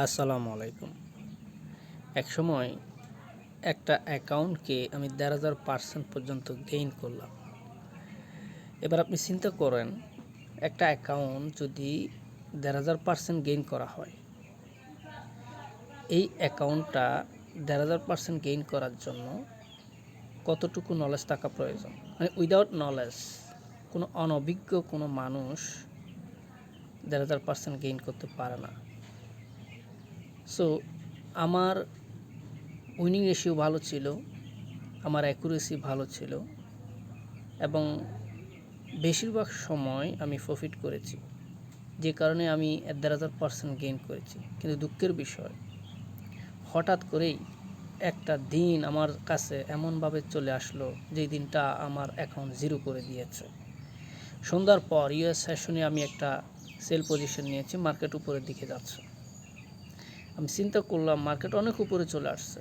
আসসালামু আলাইকুম। এক সময় একটা অ্যাকাউন্টকে আমি দেড় হাজার পার্সেন্ট পর্যন্ত গেইন করলাম। এবার আপনি চিন্তা করেন, একটা অ্যাকাউন্ট যদি দেড় হাজার পার্সেন্ট গেইন করা হয়, এই অ্যাকাউন্টটা দেড় হাজার পার্সেন্ট গেইন করার জন্য কতটুকু নলেজ থাকা প্রয়োজন? মানে উইদাউট নলেজ কোনো অনভিজ্ঞ কোনো মানুষ দেড় হাজার পার্সেন্ট গেইন করতে পারে না। সো আমার উইনিং রেশিও ভালো ছিল, আমার অ্যাকুরেসি ভালো ছিল, এবং বেশিরভাগ সময় আমি প্রফিট করেছি, যে কারণে আমি দেড় হাজার পার্সেন্ট গেইন করেছি। কিন্তু দুঃখের বিষয়, হঠাৎ করেই একটা দিন আমার কাছে এমনভাবে চলে আসলো, যেই দিনটা আমার অ্যাকাউন্ট জিরো করে দিয়েছে। সন্ধ্যার পর ইউএস সেশনে আমি একটা সেল পজিশন নিয়েছি মার্কেট উপরের দিকে যাচ্ছে। আমি চিন্তা করলাম মার্কেট অনেক উপরে চলে আসছে।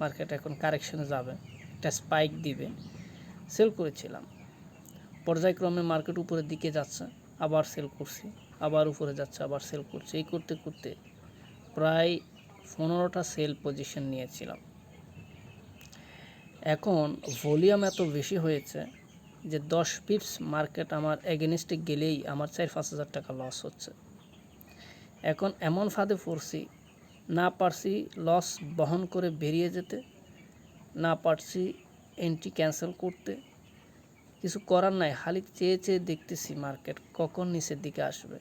মার্কেট এখন কারেকশনে যাবে, একটা স্পাইক দিবে। সেল করেছিলাম। পর্যায়ক্রমে মার্কেট উপরের দিকে যাচ্ছে, আবার সেল করছি, আবার উপরে যাচ্ছে, আবার সেল করছি। এই করতে করতে প্রায় পনেরোটা সেল পজিশন নিয়েছিলাম। এখন ভলিউম এত বেশি হয়েছে যে দশ পিপস মার্কেট আমার এগেনিস্টে গেলেই আমার চার পাঁচ হাজার টাকা লস হচ্ছে। এখন এমন ফাঁদে পড়ছি না পারছি লস বহন করে বেরিয়ে যেতে, না পারছি এন্ট্রি ক্যান্সেল করতে। কিছু করার নাই খালি চেয়ে চেয়ে দেখতেছি মার্কেট কখন নিচের দিকে আসবে,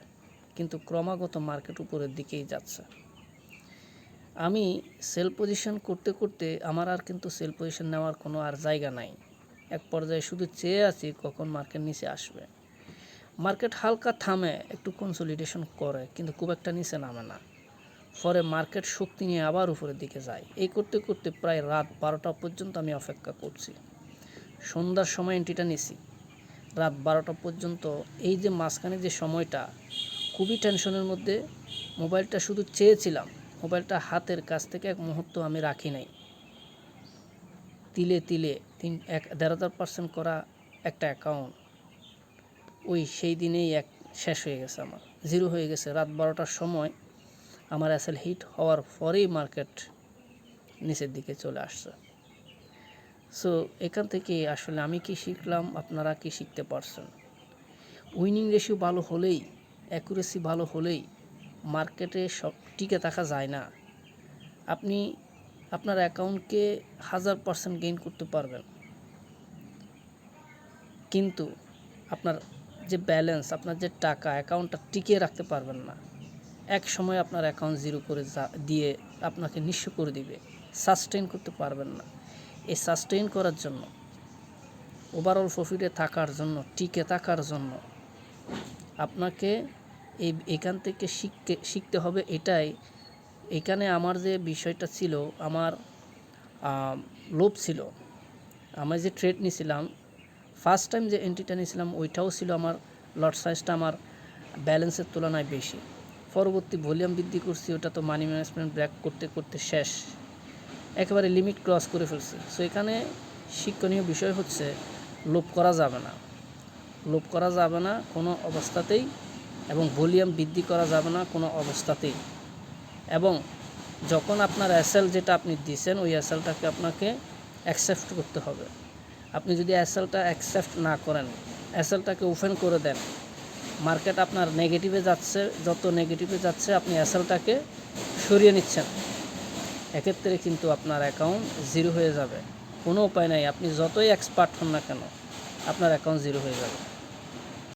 কিন্তু ক্রমাগত মার্কেট উপরের দিকেই যাচ্ছে। আমি সেল পজিশন করতে করতে আমার আর কিন্তু সেল পজিশন নেওয়ার কোনো আর জায়গা নাই। এক পর্যায়ে শুধু চেয়ে আছি কখন মার্কেট নিচে আসবে। মার্কেট হালকা থামে, একটু কনসলিডেশন করে, কিন্তু খুব একটা নিচে নামে না। পরে মার্কেট শক্তি নিয়ে আবার উপরের দিকে যায়। এই করতে করতে প্রায় রাত বারোটা পর্যন্ত আমি অপেক্ষা করছি। সন্ধ্যার সময় এন্ট্রিটা নিছি। রাত বারোটা পর্যন্ত এই যে মাঝখানে যে সময়টা, খুবই টেনশনের মধ্যে মোবাইলটা শুধু চেয়েছিলাম, মোবাইলটা হাতের কাছ থেকে এক মুহূর্ত আমি রাখি নাই। তিলে তিলে তিন, এক, দেড় হাজার পার্সেন্ট করা একটা অ্যাকাউন্ট ওই সেই দিনেই এক শেষ হয়ে গেছে আমার। জিরো হয়ে গেছে। রাত বারোটার সময় আমার অ্যাসেল হিট হওয়ার পরেই মার্কেট নিচের দিকে চলে আসছে। সো এখান থেকে আসলে আমি কি শিখলাম? আপনারা কি শিখতে পারছেন? উইনিং রেশিও ভালো হলেই, অ্যাকুরেসি ভালো হলেই মার্কেটে সব টিকে থাকা যায় না। আপনি আপনার অ্যাকাউন্টকে হাজার পার্সেন্ট গেইন করতে পারবেন। কিন্তু আপনার যে ব্যালেন্স, আপনার যে টাকা, অ্যাকাউন্টটা টিকিয়ে রাখতে পারবেন না। এক সময় আপনার অ্যাকাউন্ট জিরো করে দিয়ে আপনাকে নিঃস্ব করে দিবে। সাস্টেইন করতে পারবেন না। এই সাস্টেইন করার জন্য ওভারঅল প্রফিটে থাকার জন্য, টিকে থাকার জন্য আপনাকে এই, এখান থেকে শিখতে শিখতে হবে এটাই। এখানে আমার যে বিষয়টা ছিল, আমার লোভ ছিল। আমি যে ট্রেড নিয়েছিলাম ফার্স্ট টাইম যে এন্ট্রিটা নিয়েছিলাম ওইটাও ছিল আমার লট সাইজটা আমার ব্যালেন্সের তুলনায় বেশি। পরবর্তী ভলিউম বৃদ্ধি করছি, ওটা তো মানি ম্যানেজমেন্ট ব্র্যাক করতে করতে শেষ। একেবারে লিমিট ক্রস করে ফেলছে। সো এখানে শিক্ষণীয় বিষয় হচ্ছে লোভ করা যাবে না। লোভ করা যাবে না কোনো অবস্থাতেই এবং ভলিউম বৃদ্ধি করা যাবে না কোনো অবস্থাতেই। এবং যখন আপনার অ্যাসেল যেটা আপনি দিয়েছেন ওই অ্যাসেলটাকে আপনাকে অ্যাকসেপ্ট করতে হবে। আপনি যদি অ্যাসেলটা অ্যাকসেপ্ট না করেন অ্যাসেলটাকে ওপেন করে দেন মার্কেট আপনার নেগেটিভে যাচ্ছে, যত নেগেটিভে যাচ্ছে, আপনি অ্যাসেলটাকে সরিয়ে নিচ্ছেন। এক্ষেত্রে কিন্তু আপনার অ্যাকাউন্ট জিরো হয়ে যাবে। কোনো উপায় নাই, আপনি যতই এক্সপার্ট হন না কেন, আপনার অ্যাকাউন্ট জিরো হয়ে যাবে।